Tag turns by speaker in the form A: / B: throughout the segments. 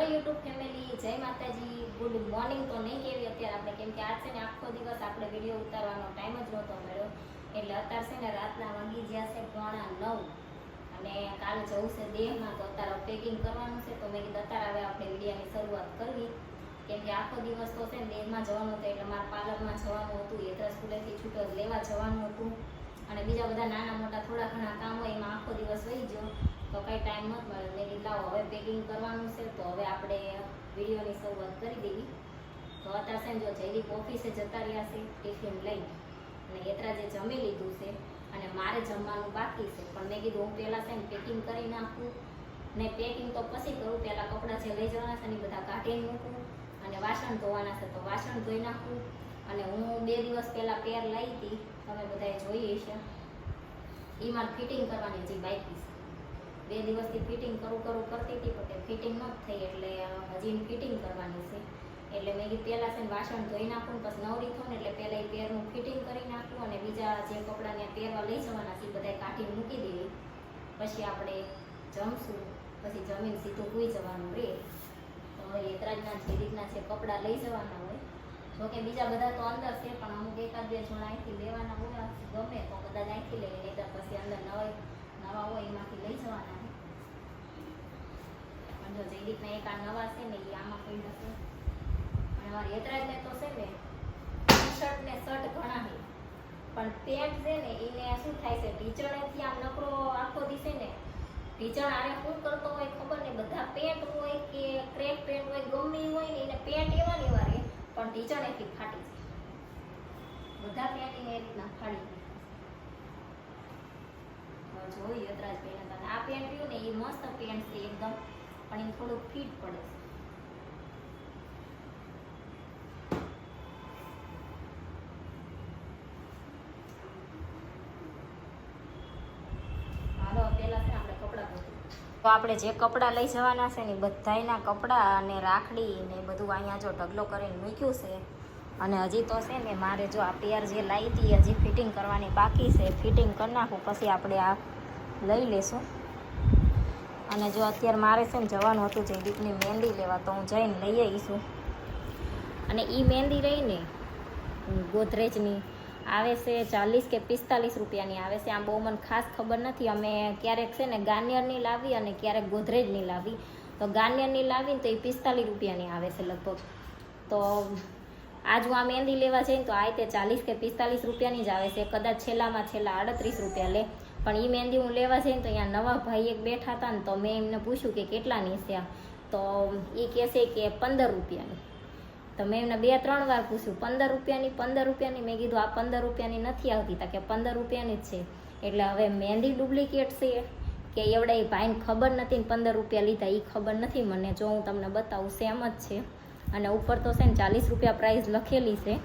A: Hello YouTube family, જય માતાજી, good morning તો નહીં કેવી અત્યારે આપણે, કેમ કે આજ છે ને આખો દિવસ આપણે વીડિયો ઉતારવાનો ટાઈમ જ નહોતો મળ્યો. એટલે અત્યારે છે ને રાતના વાગી ગયા છે પોણા નવ. અને કાલે જવું છે દેહમાં, તો અત્યારે પેકિંગ કરવાનું છે. તો મેં કીધું અત્યારે હવે આપણે વિડીયાની શરૂઆત કરવી. કેમ કે આખો દિવસ તો છે ને દેહમાં જવાનું હતું, એટલે મારા પાર્લરમાં જવાનું હતું યથા સ્કૂલેથી છૂટો લેવા જવાનું હતું. અને બીજા બધા નાના મોટા થોડા ઘણા કામ હોય, એમાં આખો દિવસ વહી ગયો. તો કંઈ ટાઈમ નહોતો લાવો હવે પેકિંગ કરવાનું છે, તો હવે આપણે વિડીયોની શરૂઆત કરી દેવી તો અત્યારે છે જો જયદીપ ઓફિસે જતા રહ્યા છે, ટિફિન લઈને. અને યત્રા જે જમી લીધું છે અને મારે જમવાનું બાકી છે. પણ મેં કીધું હું પહેલાં છે ને પેકિંગ કરી નાખું. ને પેકિંગ તો પછી કરું, પહેલાં કપડાં જે લઈ જવાના છે ને બધા કાઢીને મૂકું. અને વાસણ ધોવાના છે, તો વાસણ ધોઈ નાખું. અને હું બે દિવસ પહેલાં પેર લઈ હતી તમે બધાએ જોઈ હશે એ મારે ફિટિંગ કરવાની હજી બાકી છે. બે દિવસથી ફિટિંગ કરું કરું કરતી હતી, પણ ફિટિંગ ન થઈ એટલે હજી ફિટિંગ કરવાની છે. એટલે મેં કીધું, પહેલાં છે વાસણ ધોઈ નાખું પછી નવરી થઉં ને એટલે પહેલાં એ પેરનું ફિટિંગ કરી નાખું અને બીજા જે કપડાં ત્યાં પહેરવા લઈ જવાના છે બધા કાઢીને મૂકી દેવી પછી આપણે જમશું, પછી જમીન સીધું સૂઈ જવાનું રે. તો હવે યતરાજના જે રીતના છે કપડાં લઈ જવાના હોય. જોકે બીજા બધા તો અંદર છે, પણ અમુક એકાદ બે જણા અહીંથી લેવાના હોય ગમે તો કદાચ અહીંથી લઈ નહીં પછી અંદર નવા નવા હોય એમાંથી લઈ જવાના છે જે રીતના એક આ નવા છે ને એ આમાં પડ્યા છે અને અમારી યતરાજને તો છે ને ટી શર્ટ ને શર્ટ ઘણા છે. પણ પેન્ટ છે ને એને શું થાય છે ટીચરેથી આમ નકરો આખો દિવસે ને ટીચર આને શું કરતો હોય ખબર ને બધા પેન્ટ હોય કે ક્રેક પેન્ટ હોય, ગમે હોય ને એને પેન્ટ એવા ને એવા રહે, પણ ટીચર એથી ફાટી જાય. બધા પેન્ટ એને એ રીતના ફાડી જોઈ યતરાજ પહેલા તને આ પેન્ટ રહ્યું ને એ મસ્ત પેન્ટ છે એકદમ. પણ એ થોડુંક ફિટ પડે છે. તો આપણે જે કપડાં લઈ જવાના છે ને બધાયના કપડાં અને રાખડી ને બધું અહીંયા જો ઢગલો કરીને મૂક્યું છે. અને હજી તો છે ને મારે જો આ પેર જે લાવી હતી હજી ફિટિંગ કરવાની બાકી છે. ફિટિંગ કરી નાખું, પછી આપણે આ લઈ લેશું. અને જો અત્યારે મારે છે ને જવાનું હતું જયદીપની મહેંદી લેવા, તો હું જઈને લઈ આવીશું. અને એ મહેંદી રહીને ગોદરેજની આવે છે ચાલીસ કે પિસ્તાલીસ રૂપિયાની આવે છે. આમ બહુ મને ખાસ ખબર નથી. અમે ક્યારેક છે ને ગાર્નિયરની લાવી અને ક્યારેક ગોદરેજની લાવી. તો ગાર્નિયરની લાવીને તો એ પિસ્તાલીસ રૂપિયાની આવે છે લગભગ. તો આજ હું આ મહેંદી લેવા જઈને તો આ તે ચાલીસ કે પિસ્તાલીસ રૂપિયાની જ આવે છે. કદાચ છેલ્લામાં છેલ્લા આડત્રીસ રૂપિયા લે. પણ એ મહેંદી હું લેવા જઈને તો અહીંયા નવા ભાઈ એક બેઠા હતા ને તો મેં એમને પૂછ્યું કે કેટલાની છે તો એ કહેશે કે પંદર રૂપિયાની. તો મેં એમને બે ત્રણ વાર પૂછ્યું, પંદર રૂપિયાની પંદર રૂપિયાની? મેં કીધું, આ પંદર રૂપિયાની નથી આવતી. તા કે, પંદર રૂપિયાની જ છે. એટલે હવે મહેંદી ડુપ્લિકેટ છે. કે એવડે એ ભાઈને ખબર નથી ને પંદર રૂપિયા લીધા એ ખબર નથી મને. જો હું તમને બતાવું, સેમ જ છે. અને ઉપર તો છે ને ચાલીસ રૂપિયા પ્રાઇસ લખેલી છે.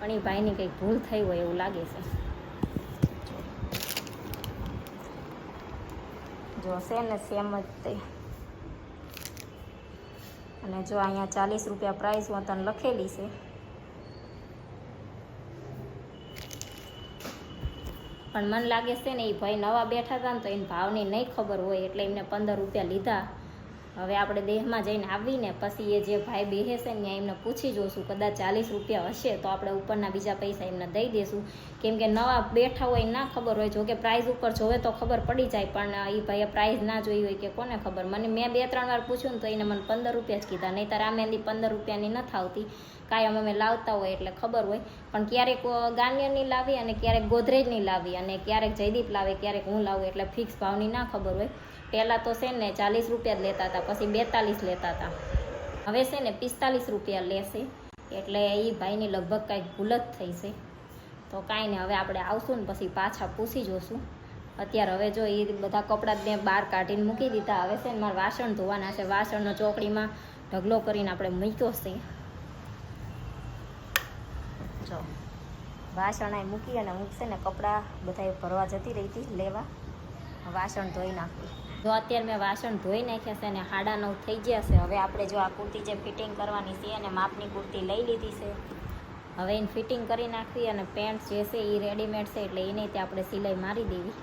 A: પણ એ ભાઈની કંઈક ભૂલ થઈ હોય એવું લાગે છે. જો છે ને સેમ જ તે. અને જો અહીંયા ચાલીસ રૂપિયા પ્રાઇસ તને લખેલી છે. પણ મને લાગે છે ને એ ભાઈ નવા બેઠા હતા ને તો એને ભાવની નહીં ખબર હોય એટલે એમને પંદર રૂપિયા લીધા. હવે આપણે દેહમાં જઈને આવીને પછી એ જે ભાઈ બેસે છે ને એમને પૂછી જોઈશું કદાચ ચાલીસ રૂપિયા હશે તો આપણે ઉપરના બીજા પૈસા એમને દઈ દઈશું કેમ કે નવા બેઠા હોય ના ખબર હોય જો કે પ્રાઇઝ ઉપર જોવે તો ખબર પડી જાય, પણ એ ભાઈએ પ્રાઇઝ ના જોઈ હોય કે કોને ખબર? મને મેં બે ત્રણ વાર પૂછ્યું ને તો એને મને પંદર રૂપિયા જ કીધા નહીં નહીંતર આ મહેંદી પંદર રૂપિયાની નથી આવતી. કાયમ અમે લાવતા હોય એટલે ખબર હોય. પણ ક્યારેક ગાર્નિયરની લાવી અને ક્યારેક ગોદરેજની લાવી અને ક્યારેક જયદીપ લાવે, ક્યારેક હું લાવું એટલે ફિક્સ ભાવની ના ખબર હોય. પહેલાં તો છે ને ચાલીસ રૂપિયા જ લેતા હતા, પછી બેતાલીસ લેતા હતા. હવે છે ને પિસ્તાલીસ રૂપિયા લેશે. એટલે એ ભાઈની લગભગ કાંઈક ભૂલ જ થઈ છે. તો કાંઈ નહીં, હવે આપણે આવશું ને પછી પાછા પૂછી જોશું. અત્યારે હવે જો એ બધા કપડાં મેં બહાર કાઢીને મૂકી દીધા. હવે છે ને મારે વાસણ ધોવાના છે. વાસણનો ચોકડીમાં ઢગલો કરીને આપણે મૂક્યો છે જો વાસણ મૂકી અને મૂકશે ને કપડાં બધા ભરવા જતી રહી હતી, લેવા. વાસણ ધોઈ નાખી જો અત્યારે મેં વાસણ ધોઈ નાખ્યા છે અને હાડા થઈ ગયા છે, હવે આપણે જો આ કુર્તી જે ફિટિંગ કરવાની છે અને માપની કુર્તી લઈ લીધી છે. હવે એને ફિટિંગ કરી નાખવી અને પેન્ટ જે છે એ રેડીમેડ છે, એટલે એને તે આપણે સિલાઈ મારી દેવી.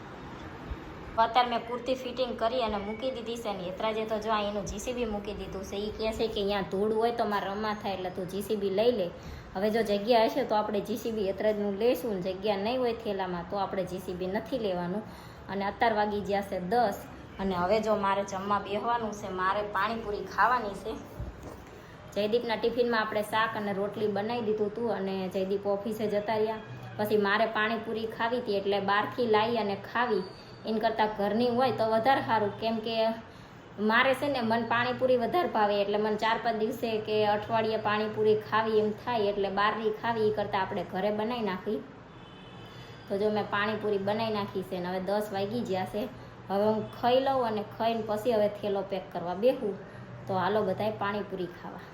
A: અત્યારે મેં કુર્તી ફિટિંગ કરી અને મૂકી દીધી છે ને એતરાજે તો જો આ એનું જીસીબી મૂકી દીધું છે એ કહે છે કે અહીંયા ધૂળ હોય તો મારે રમા થાય, એટલે તું જીસીબી લઈ લે. હવે જો જગ્યા હશે તો આપણે જીસીબી હેતરાજનું લઈશું જગ્યા નહીં હોય થેલામાં તો આપણે જીસીબી નથી લેવાનું. અને અત્યાર વાગી ગયા છે દસ અને હવે જો મારે જમવા બેહવાનું છે, મારે પાણીપુરી ખાવાની છે. જયદીપના ટિફિનમાં આપણે શાક અને રોટલી બનાવી દીધું હતું અને જયદીપ ઓફિસે જતા રહ્યા. પછી મારે પાણીપુરી ખાવી હતી એટલે બહારથી લાવી અને ખાવી. એન કરતાં ઘરની હોય તો વધારે સારું. કેમ કે મારે છે ને મને પાણીપુરી વધારે ભાવે, એટલે મને ચાર પાંચ દિવસે કે અઠવાડિયે પાણીપુરી ખાવી એમ થાય, એટલે બહારની ખાવી એ કરતાં આપણે ઘરે બનાવી નાખી. તો જો મેં પાણીપુરી બનાવી નાખી છે ને હવે દસ વાગી ગયા છે. હવે હું ખાઈ લઉં અને ખાઈને પછી હવે થેલો પેક કરવા બેહું. તો હાલો બધાય પાણીપુરી ખાવા.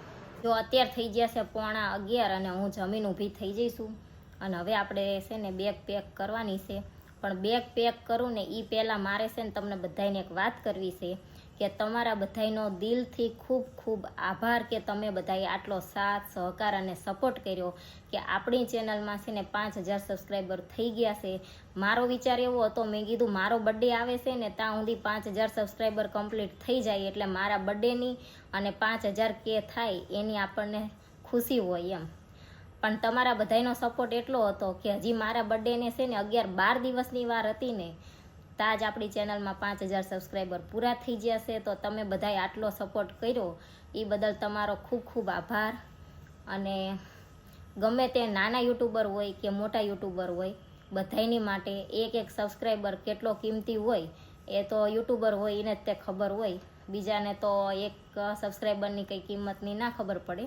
A: જો અત્યારે થઈ ગયા છે પોણા અગિયાર અને હું જમીન ઊભી થઈ જઈશું અને હવે આપણે છે ને બેગ પેક કરવાની છે. પણ બેગ પેક કરું ને એ પહેલાં મારે છે ને તમને બધાને એક વાત કરવી છે. કે તમારા બધાનો દિલથી ખૂબ ખૂબ આભાર કે તમે બધાએ આટલો સાથ, સહકાર અને સપોર્ટ કર્યો કે આપણી ચેનલમાં છે ને પાંચ હજાર સબસ્ક્રાઈબર થઈ ગયા છે. મારો વિચાર એવો હતો, મેં કીધું મારો બર્થડે આવે છે ને ત્યાં સુધી પાંચ હજાર સબસ્ક્રાઈબર કમ્પ્લીટ થઈ જાય એટલે મારા બર્થડેની અને પાંચ હજાર કે થાય એની આપણને ખુશી હોય એમ. પણ તમારા બધાનો સપોર્ટ એટલો હતો કે હજી મારા બર્થડેને છે ને અગિયાર બાર દિવસની વાર હતી ને તાજ આપણી ચેનલમાં પાંચ હજાર સબસ્ક્રાઈબર પૂરા થઈ ગયા છે. તો તમે બધાએ આટલો સપોર્ટ કર્યો, એ બદલ તમારો ખૂબ ખૂબ આભાર. અને ગમે તે નાના યુટ્યુબર હોય કે મોટા યુટ્યુબર હોય બધાયની માટે એક એક સબસ્ક્રાઈબર કેટલો કિંમતી હોય, એ તો યુટ્યુબર હોય, એને જ તે ખબર હોય. બીજાને તો એક સબસ્ક્રાઈબરની કંઈ કિંમતની ના ખબર પડે.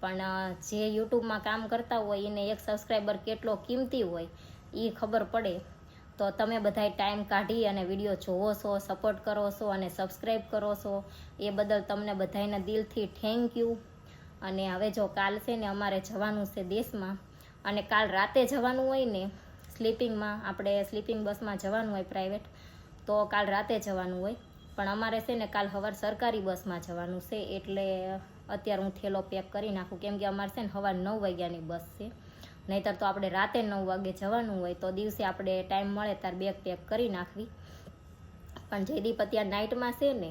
A: પણ જે યુટ્યુબમાં કામ કરતા હોય, એને એક સબસ્ક્રાઈબર કેટલો કિંમતી હોય એ ખબર પડે. તો તમે બધાય ટાઈમ કાઢી અને વીડિયો જોવો છો સપોર્ટ કરો છો અને સબસ્ક્રાઈબ કરો છો, એ બદલ તમને બધાને દિલથી થેન્ક યુ અને હવે જો કાલ છે ને અમારે જવાનું છે દેશમાં, અને કાલ રાતે જવાનું હોય ને સ્લીપિંગમાં આપણે સ્લીપિંગ બસમાં જવાનું હોય પ્રાઇવેટ તો કાલ રાતે જવાનું હોય. પણ અમારે છે ને કાલ સવાર સરકારી બસમાં જવાનું છે, એટલે અત્યારે હું થેલો પેક કરી નાખું. કેમ કે અમારે છે ને સવાર નવ વાગ્યાની બસ છે. નહીતર તો આપણે રાતે નવ વાગે જવાનું હોય તો દિવસે આપણે ટાઈમ મળે ત્યારે બેગ પેક કરી નાખવી. પણ જયદીપ અત્યારે નાઇટમાં છે ને,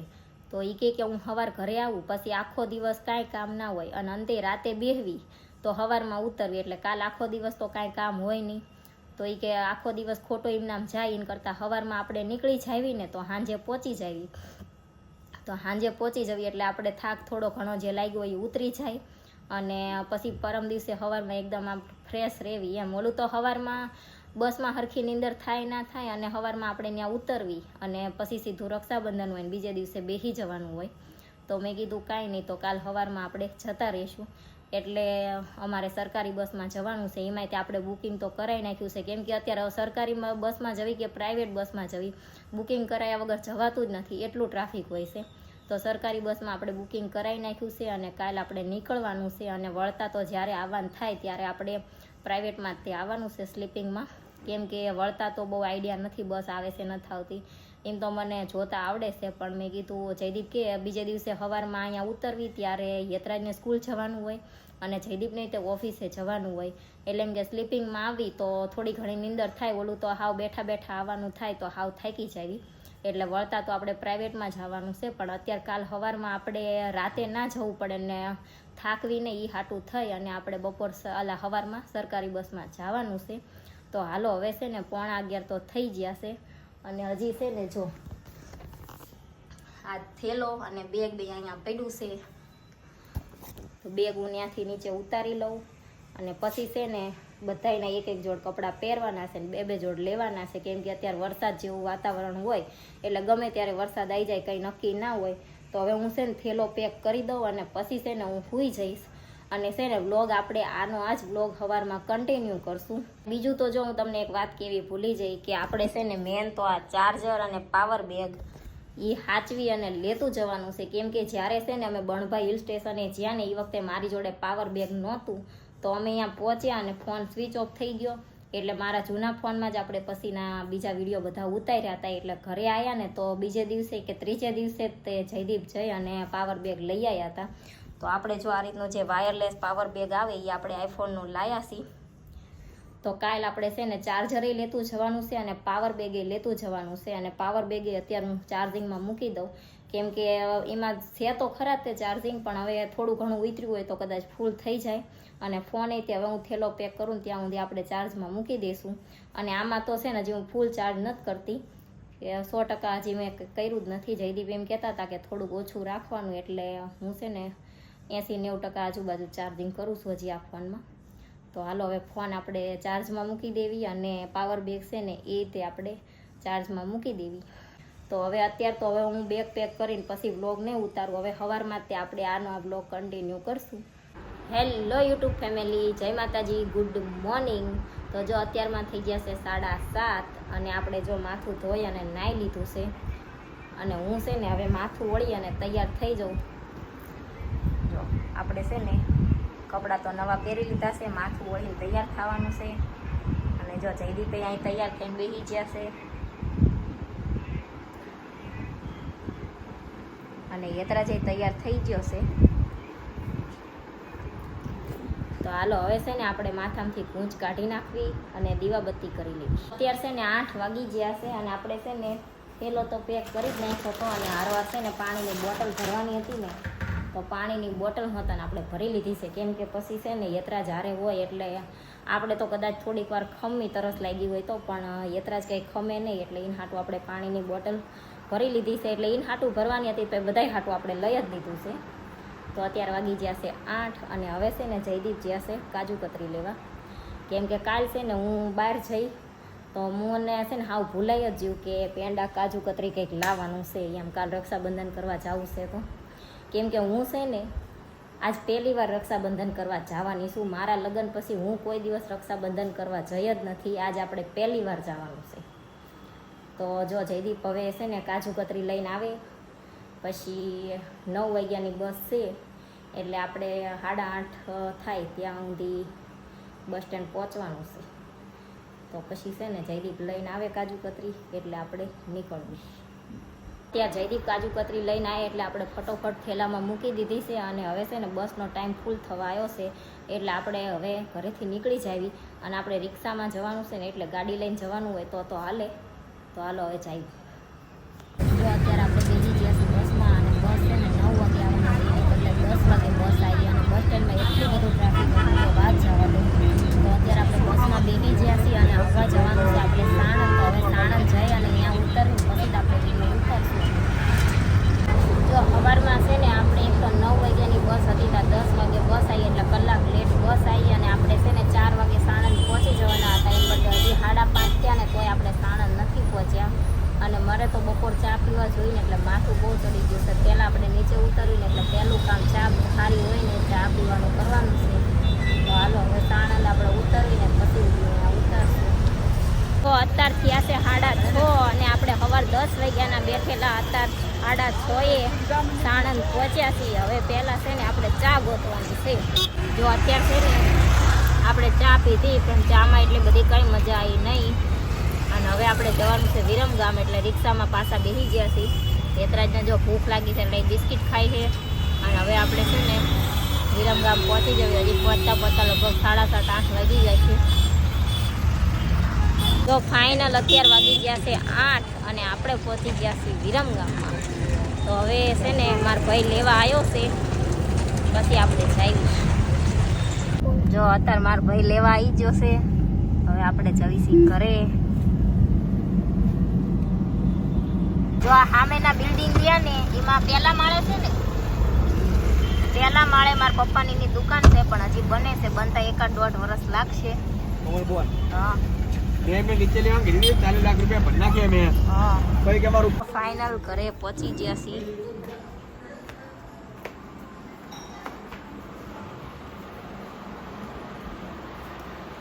A: તો એ કહે કે હું સવાર ઘરે આવું, પછી આખો દિવસ કાંઈ કામ ના હોય અને અંતે રાતે બેહવી, તો સવારમાં ઉતરવી, એટલે કાલ આખો દિવસ તો કાંઈ કામ હોય નહીં. તો એ કે આખો દિવસ ખોટો એમનામ જાય એમ કરતાં સવારમાં આપણે નીકળી જાવી ને તો સાંજે પહોંચી જાવી તો સાંજે પહોંચી જવી એટલે આપણે થાક થોડો ઘણો જે લાગ્યો એ ઉતરી જાય. અને પછી પરમ દિવસે સવારમાં એકદમ આમ ફ્રેશ રહેવી. એમ ઓલું તો સવારમાં બસમાં હરખી નીંદર થાય ના થાય અને સવારમાં આપણે ત્યાં ઉતરવી અને પછી સીધું રક્ષાબંધન હોય ને બીજે દિવસે બેસી જવાનું હોય. તો મેં કીધું કાંઈ નહીં, તો કાલ સવારમાં આપણે જતા રહીશું. એટલે અમારે સરકારી બસમાં જવાનું છે. એમાંય આપણે બુકિંગ તો કરાવી નાખ્યું છે. કેમ કે અત્યારે સરકારી બસમાં જવી કે પ્રાઇવેટ બસમાં જવી? બુકિંગ કરાયા વગર જવાતું જ નથી. એટલું ટ્રાફિક હોય છે. તો સરકારી બસમાં આપણે બુકિંગ કરાવી નાખ્યું છે અને કાલ આપણે નીકળવાનું છે અને વળતા તો જ્યારે આવવાનું થાય ત્યારે આપણે પ્રાઇવેટમાં તે આવવાનું છે સ્લીપિંગમાં. કેમ કે વળતા તો બહુ આઈડિયા નથી, બસ આવે છે, નથી આવતી. એમ તો મને જોતા આવડે છે, પણ મેં કીધું જયદીપ કે બીજે દિવસે સવારમાં અહીંયા ઉતરવી ત્યારે યતરાજને સ્કૂલ જવાનું હોય અને જયદીપને તે ઓફિસે જવાનું હોય. એટલે એમ કે સ્લીપિંગમાં આવી તો થોડી ઘણી નીંદર થાય, ઓલું તો હાવ બેઠા બેઠા આવવાનું થાય તો હાવ થાકી જાવી. એટલે વળતા તો આપણે પ્રાઇવેટમાં જવાનું છે, પણ અત્યારે કાલ સવારમાં આપણે રાતે ના જવું પડે ને થાકવીને એ હાટું થઈ અને આપણે બપોર અલા સવારમાં સરકારી બસમાં જવાનું છે. તો હાલો હવે છે ને પોણા અગિયાર તો થઈ ગયા છે અને હજી છે ને જો આ થેલો અને બેગ બે અહીંયા પડ્યું છે. તો બેગ હું ત્યાંથી નીચે ઉતારી લઉં અને પછી છે ને બધાયના એક એક જોડ કપડાં પહેરવાના છે ને બે બે જોડ લેવાના છે. કેમ કે અત્યારે વરસાદ જેવું વાતાવરણ હોય, એટલે ગમે ત્યારે વરસાદ આવી જાય, કંઈ નક્કી ના હોય, તો હવે હું છે ને થેલો પેક કરી દઉં અને પછી છે ને હું સૂઈ જઈશ. અને છે ને બ્લોગ આપણે આનો આ જ બ્લોગ સવારમાં કન્ટિન્યુ કરશું. બીજું તો જો હું તમને એક વાત કેવી ભૂલી જઈ કે આપણે છે ને મેન તો આ ચાર્જર અને પાવર બેગ એ હાચવી અને લેતું જવાનું છે. કેમ કે જ્યારે છે ને અમે બણભાઈ હિલ સ્ટેશને જ્યાં ને એ વખતે મારી જોડે પાવર બેગ નહોતું તો અમે અહીંયા પહોંચ્યા અને ફોન સ્વિચ ઓફ થઈ ગયો. એટલે મારા જૂના ફોનમાં જ આપણે પછીના બીજા વીડિયો બધા ઉતાર્યા હતા. એટલે ઘરે આવ્યા ને તો બીજે દિવસે કે ત્રીજે દિવસે તે જયદીપ જઈ અને પાવર બેગ લઈ આવ્યા હતા. તો આપણે જો આ રીતનું જે વાયરલેસ પાવર બેગ આવે એ આપણે આઈફોનનું લાયા છીએ તો કાલ આપણે છે ને ચાર્જરે લેતું જવાનું છે અને પાવર બેગે લેતું જવાનું છે. અને પાવર બેગે અત્યારે હું ચાર્જિંગમાં મૂકી દઉં. કેમ કે એમાં છે તો ખરા તે ચાર્જિંગ પણ હવે થોડું ઘણું ઉતર્યું હોય તો કદાચ ફૂલ થઈ જાય. અને ફોન તે હવે હું થેલો પેક કરું ત્યાં સુધી આપણે ચાર્જમાં મૂકી દઈશું. અને આમાં તો છે ને, હજી હું ફૂલ ચાર્જ નથી કરતી. કે સો ટકા હજી મેં કર્યું જ નથી. જયદીપ એમ કહેતા હતા કે થોડુંક ઓછું રાખવાનું, એટલે હું છે ને એંસી નેવું ટકા આજુબાજુ ચાર્જિંગ કરું છું હજી આ ફોનમાં તો હાલો, હવે ફોન આપણે ચાર્જમાં મૂકી દેવી અને પાવર બેગ છે ને, એ તે આપણે ચાર્જમાં મૂકી દેવી. તો હવે અત્યારે તો હવે હું બેગ પેક કરીને પછી વ્લોગ નહીં ઉતારું. હવે સવારમાં તે આપણે આનો આ વ્લોગ કન્ટિન્યુ કરશું. હેલો યુટ્યુબ ફેમિલી, જય માતાજી, ગુડ મોર્નિંગ. તો જો અત્યારમાં થઈ ગયા છે સાડા સાત અને આપણે જો માથું ધોઈ અને નાહી લીધું છે અને હું છે ને હવે માથું વળી અને તૈયાર થઈ જાઉં. જો આપણે છે ને કપડાં તો નવા પહેરી લીધા છે, માથું વળીને તૈયાર થવાનું છે. અને જો જયદીપે અહીં તૈયાર થઈને બેસી ગયા છે. અને યતરાજય તૈયાર થઈ ગયો છે. તો હાલો, હવે છે ને આપણે માથામાંથી ગૂંચ કાઢી નાખવી અને દીવાબત્તી કરી લેવી. અત્યારે છે ને આઠ વાગી ગયા છે અને આપણે છે ને પેલો તો પેક કરી જ નાખ્યો હતો અને હારવાર છે ને પાણીની બોટલ ભરવાની હતી ને, તો પાણીની બોટલ હતા ને આપણે ભરી લીધી છે. કેમ કે પછી છે ને યતરાજ હારે હોય એટલે આપણે તો કદાચ થોડીક વાર ખમી તરસ લાગી હોય તો પણ યતરાજ કંઈ ખમે નહીં એટલે એને હાટું આપણે પાણીની બોટલ ભરી લીધી છે. એટલે એને હાટું ભરવાની હતી તો બધાય હાટું આપણે લઈ જ લીધું છે. તો અત્યારે વાગી ગયા છે આઠ અને હવે છે ને જયદીપ જ્યાં છે કાજુ કતરી લેવા. કેમ કે કાલ છે ને હું બહાર જઈ, તો મને છે ને હાવ ભૂલાઈ જ ગયું કે પેંડા કાજુ કતરી કંઈક લાવવાનું છે, એમ કાલ રક્ષાબંધન કરવા જવું છે તો. કેમ કે હું છે ને આજ પહેલી વાર રક્ષાબંધન કરવા જવાની છું. મારા લગ્ન પછી હું કોઈ દિવસ રક્ષાબંધન કરવા જઈ જ નથી. આજ આપણે પહેલી વાર જવાનું છે. તો જો જયદીપ હવે છે ને કાજુ કતરી લઈને આવે પછી નવ વાગ્યાની બસ છે, એટલે આપણે સાડા આઠ થાય ત્યાં સુધી બસ સ્ટેન્ડ પહોંચવાનું છે. તો પછી છે ને જયદીપ લઈને આવે કાજુ કતરી, એટલે આપણે નીકળવું ત્યાં જયદીપ કાજુ કતરી લઈને આવે એટલે આપણે ફટોફટ થેલામાં મૂકી દીધી છે અને હવે છે ને બસનો ટાઈમ ફૂલ થવા આવ્યો છે, એટલે આપણે હવે ઘરેથી નીકળી જાવી અને આપણે રિક્ષામાં જવાનું છે ને એટલે ગાડી લઈને જવાનું હોય તો તો હાલે. તો હાલો હવે જાય જો અત્યારે આપણે બેસી ગયા છીએ બસમાં અને બસ છે ને નવ વાગે આવવાની હતી એટલે દસ વાગે બસ આવી અને બસ સ્ટેન્ડમાં એટલું બધું ટ્રાફિક હતું કે વાત જવા દો તો અત્યારે આપણે બસમાં બેસી ગયા છીએ અને આવવા જવાનું છે આપણે સાણંદ તો હવે સાણંદ જઈ અને અહીંયા ઉતરવું પછી જ આપણે વીડિયો ઉતરશું જો સવારમાં છે ને આપણે એક તો નવ વાગ્યાની બસ હતી ત્યાં દસ વાગે બસ આવી એટલે કલાક લેટ બસ આવી અને આપણે છે ને ચાર વાગે સાણંદ પહોંચી જવાના હતા એમ બદલે હજી સાડા પાંચ થયા ને તોય આપણે સાણંદ નથી પહોંચ્યા અને મારે તો બપોર ચા પીવા જોઈએ એટલે માથું બહુ ચડી ગયું છે. પહેલાં આપણે નીચે ઉતરીને એટલે પહેલું કામ ચા સારી હોય ને ચા પીવાનું કરવાનું છે. તો હાલો, હવે સાણંદ આપણે ઉતરીને પછી ઉતરશું. તો અત્યાર થયા સાડા છ અને આપણે સવાર દસ વાગ્યાના બેઠેલા અત્યાર સાડા છએ સાણંદ પહોંચ્યા છીએ. હવે પહેલાં છે ને આપણે ચા ગોતવાની છે. જો અત્યાર છે ને, આપણે ચા પીધી પણ ચામાં એટલી બધી કંઈ મજા આવી નહીં અને હવે આપણે જવાનું છે વિરમગામ એટલે રિક્ષામાં પાછા બેસી ગયા છીએ. હેતરાજને જો ભૂખ લાગી છે એટલે બિસ્કિટ ખાય છે. અને હવે આપણે છે ને વિરમગામ પહોંચી જઈએ. હજી પહોંચતા પહોંચતા લગભગ સાડા સાત, આઠ વાગી જાય છે. તો ફાઇનલ અત્યાર વાગી ગયા છે આઠ અને આપણે પહોંચી ગયા છીએ વિરમગામમાં તો હવે છે ને મારો ભાઈ લેવા આવ્યો છે. પછી આપણે જઈશું. જો અત્યારે મારો ભાઈ લેવા આવી ગયો છે. હવે આપણે જઈશી ઘરે. જો આ સામેના બિલ્ડિંગ રહ્યા ને એમાં પહેલા માળે છે ને પહેલા માળે મારા પપ્પાની ની દુકાન છે પણ હજી બને છે બનતા એકાદ દોઢ વર્ષ લાગશે. હા. ફાઇનલ ઘરે પહોંચી ગયા છીએ.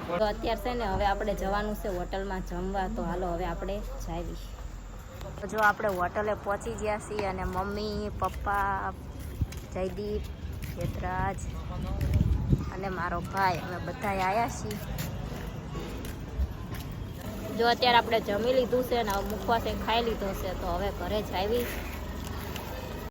A: તો અત્યારે છે ને હવે આપણે જવાનું છે હોટલમાં જમવા તો હાલો હવે આપણે જાવી જો આપણે હોટલે પહોંચી ગયા છીએ અને મમ્મી, પપ્પા, જયદીપ હેતરાજ અને મારો ભાઈ. અમે બધા આવ્યા છીએ. જો અત્યારે આપણે જમી લીધું છે ને, હવે મુખવાસે ખાઈ લીધો છે, તો હવે ઘરે જ આવી